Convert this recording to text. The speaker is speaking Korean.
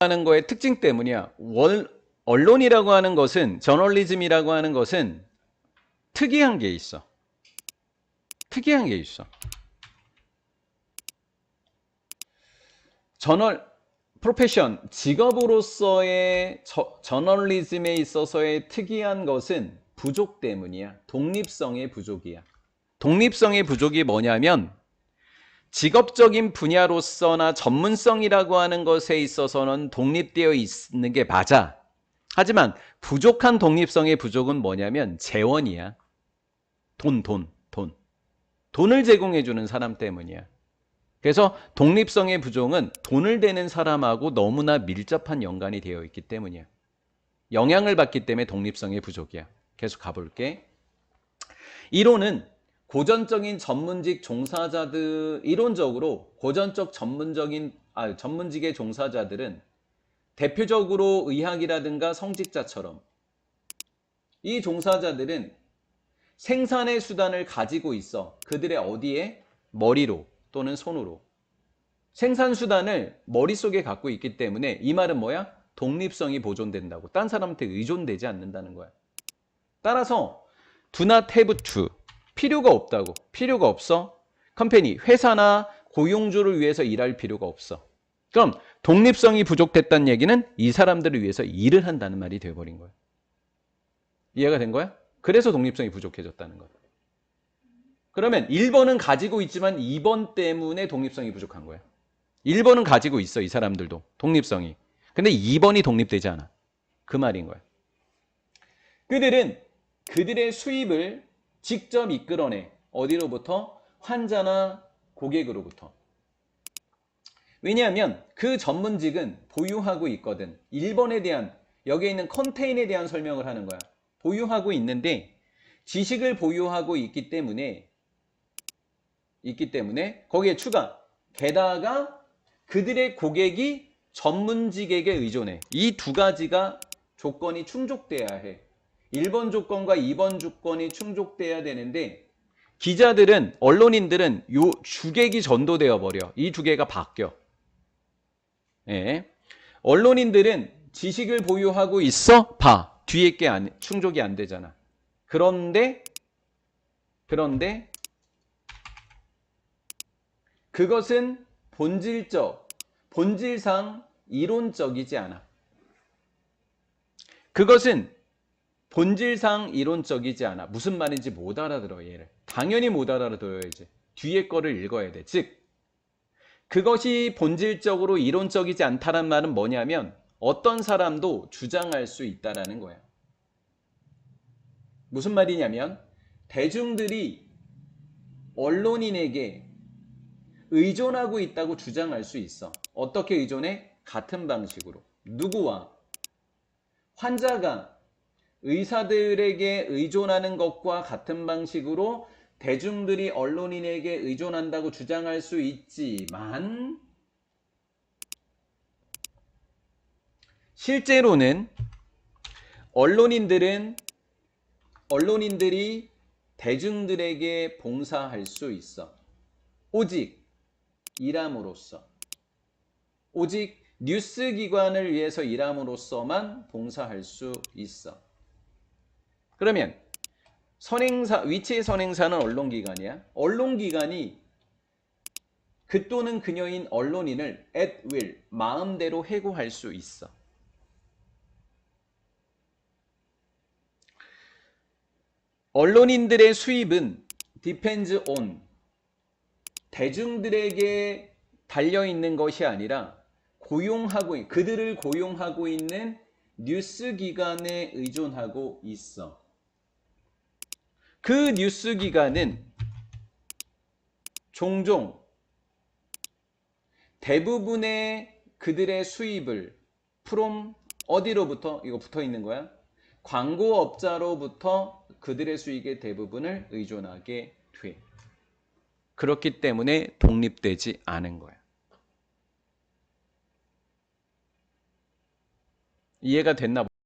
하는 거의 특징 때문이야. 월, 언론이라고 하는 것은 저널리즘이라고 하는 것은 특이한 게 있어. 특이한 게 있어. 저널 프로페션 직업으로서의 저, 저널리즘에 있어서의 특이한 것은 부족 때문이야. 독립성의 부족이야. 독립성의 부족이 뭐냐면 직업적인 분야로서나 전문성이라고 하는 것에 있어서는 독립되어 있는 게 맞아. 하지만 부족한 독립성의 부족은 뭐냐면 재원이야. 돈, 돈, 돈. 돈을 제공해주는 사람 때문이야. 그래서 독립성의 부족은 돈을 대는 사람하고 너무나 밀접한 연관이 되어 있기 때문이야. 영향을 받기 때문에 독립성의 부족이야. 계속 가볼게. 이론은 고전적인 전문직 종사자들 이론적으로 고전적 전문적인 아 전문직의 종사자들은 대표적으로 의학이라든가 성직자처럼 이 종사자들은 생산의 수단을 가지고 있어 그들의 어디에 머리로 또는 손으로 생산 수단을 머릿속에 갖고 있기 때문에 이 말은 뭐야? 독립성이 보존된다고. 딴 사람한테 의존되지 않는다는 거야. 따라서 have to 필요가 없다고. 필요가 없어? 컴퍼니, 회사나 고용주를 위해서 일할 필요가 없어. 그럼 독립성이 부족됐다는 얘기는 이 사람들을 위해서 일을 한다는 말이 되어버린 거야. 이해가 된 거야? 그래서 독립성이 부족해졌다는 거야. 그러면 1번은 가지고 있지만 2번 때문에 독립성이 부족한 거야. 1번은 가지고 있어, 이 사람들도. 독립성이. 근데 2번이 독립되지 않아. 그 말인 거야. 그들은 그들의 수입을 직접 이끌어내. 어디로부터? 환자나 고객으로부터. 왜냐하면 그 전문직은 보유하고 있거든. 1번에 대한, 여기에 있는 컨테인에 대한 설명을 하는 거야. 보유하고 있는데, 지식을 보유하고 있기 때문에, 있기 때문에, 거기에 추가. 게다가 그들의 고객이 전문직에게 의존해. 이 두 가지가 조건이 충족돼야 해. 1번 조건과 2번 조건이 충족돼야 되는데 기자들은 언론인들은 요 주객이 전도되어 버려. 이 두 개가 바뀌어. 예. 언론인들은 지식을 보유하고 있어? 봐. 뒤에 게 안, 충족이 안 되잖아. 그런데 그런데 그것은 본질적, 본질상 이론적이지 않아. 그것은 본질상 이론적이지 않아. 무슨 말인지 못 알아들어, 얘를. 당연히 못 알아들어야지. 뒤에 거를 읽어야 돼. 즉, 그것이 본질적으로 이론적이지 않다는 말은 뭐냐면 어떤 사람도 주장할 수 있다라는 거야. 무슨 말이냐면 대중들이 언론인에게 의존하고 있다고 주장할 수 있어. 어떻게 의존해? 같은 방식으로. 누구와? 환자가 의사들에게 의존하는 것과 같은 방식으로 대중들이 언론인에게 의존한다고 주장할 수 있지만 실제로는 언론인들은 언론인들이 대중들에게 봉사할 수 있어. 오직 일함으로써 오직 뉴스 기관을 위해서 일함으로써만 봉사할 수 있어. 그러면 선행사 위치의 선행사는 언론기관이야. 언론기관이 그 또는 그녀인 언론인을 at will 마음대로 해고할 수 있어. 언론인들의 수입은 depends on 대중들에게 달려 있는 것이 아니라 고용하고 그들을 고용하고 있는 뉴스 기관에 의존하고 있어. 그 뉴스 기관은 종종 대부분의 그들의 수입을 프롬 어디로부터 이거 붙어 있는 거야? 광고업자로부터 그들의 수익의 대부분을 의존하게 돼. 그렇기 때문에 독립되지 않은 거야. 이해가 됐나